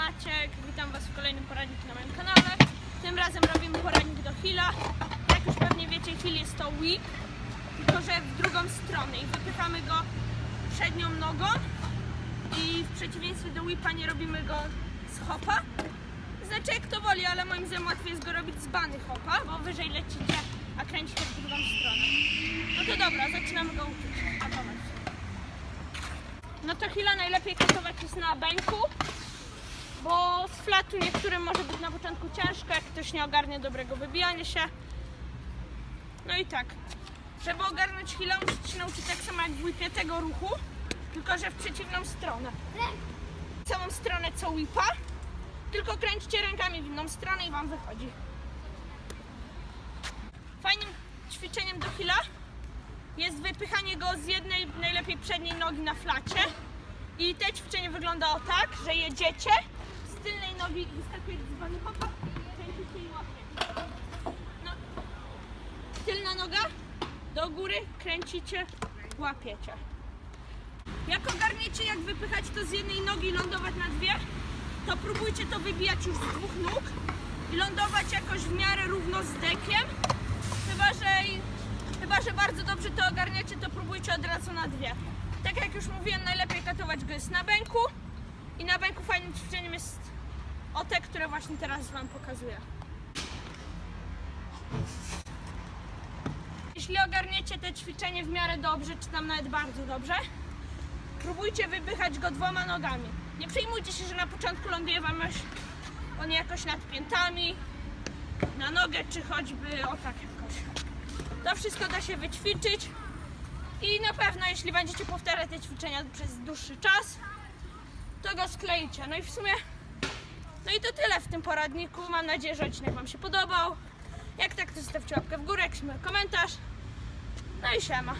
Maciek, witam Was w kolejnym poradniku na moim kanale. Tym razem robimy poradnik do Hila. Jak już pewnie wiecie, Hill jest to whip, tylko że w drugą stronę i wypychamy go przednią nogą i w przeciwieństwie do whipa nie robimy go z hopa. Znaczy jak to woli, ale moim zdaniem łatwiej jest go robić z bany hopa, bo wyżej lecicie, a kręcicie w drugą stronę. No to dobra, zaczynamy go uczyć. No to Hila najlepiej katować jest na bęku, bo z flatu niektórym może być na początku ciężko, jak ktoś nie ogarnie dobrego wybijania się. No i tak, żeby ogarnąć Hila musicie się nauczyć tak samo jak w whipie tego ruchu, tylko że w przeciwną stronę. Całą stronę co whipa, tylko kręćcie rękami w inną stronę i wam wychodzi. Fajnym ćwiczeniem do Hila jest wypychanie go z jednej, najlepiej przedniej nogi na flacie. I te ćwiczenie wygląda o tak, że jedziecie, nogi wyskakujecie z bany hopa, kręcicie i łapiecie. No. Tylna noga do góry, kręcicie, łapiecie. Jak ogarniecie jak wypychać to z jednej nogi i lądować na dwie, to próbujcie to wybijać już z dwóch nóg i lądować jakoś w miarę równo z dekiem. Chyba, że, chyba, że bardzo dobrze to ogarniacie, to próbujcie od razu na dwie. Tak jak już mówiłem, najlepiej katować go jest na bęku i na bęku fajnym ćwiczeniem jest o te, które właśnie teraz Wam pokazuję. Jeśli ogarniecie te ćwiczenie w miarę dobrze, czy tam nawet bardzo dobrze, próbujcie wypychać go dwoma nogami. Nie przejmujcie się, że na początku ląduje Wam on jakoś nad piętami, na nogę, czy choćby o tak jakoś. To wszystko da się wyćwiczyć i na pewno, jeśli będziecie powtarzać te ćwiczenia przez dłuższy czas, to go skleicie. No i w sumie, no i to tyle w tym poradniku. Mam nadzieję, że odcinek Wam się podobał. Jak tak, to zostawcie łapkę w górę, komentarz. No i siema.